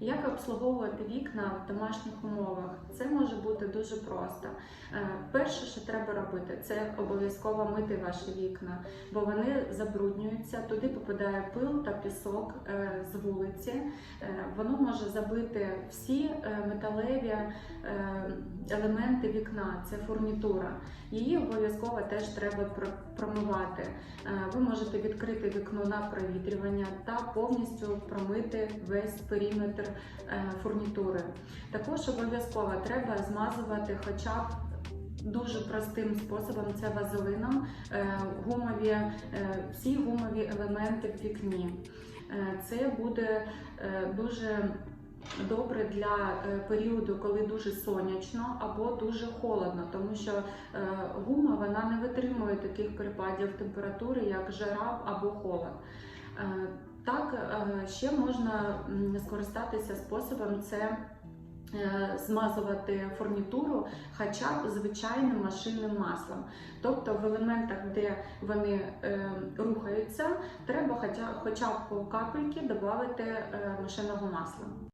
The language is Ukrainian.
Як обслуговувати вікна в домашніх умовах? Це може бути дуже просто. Е, Перше, що треба робити, це обов'язково мити ваші вікна, бо вони забруднюються, туди попадає пил та пісок е, з вулиці. Е, Воно може забити всі металеві елементи вікна, це фурнітура. Її обов'язково теж треба промивати. Е, Ви можете відкрити вікно на провітрювання та повністю промити весь периметр е, фурнітури. Також обов'язково треба змазувати хоча б дуже простим способом це вазелином е, гумові, всі гумові елементи в вікні. Це буде дуже добре для е, періоду, коли дуже сонячно або дуже холодно, тому що е, гума вона не витримує таких перепадів температури, як жара або холод. Е, Так, ще можна скористатися способом це змазувати фурнітуру хоча б звичайним машинним маслом. Тобто в елементах, де вони е, рухаються, треба хоча, хоча б по капельки додати машинного масла.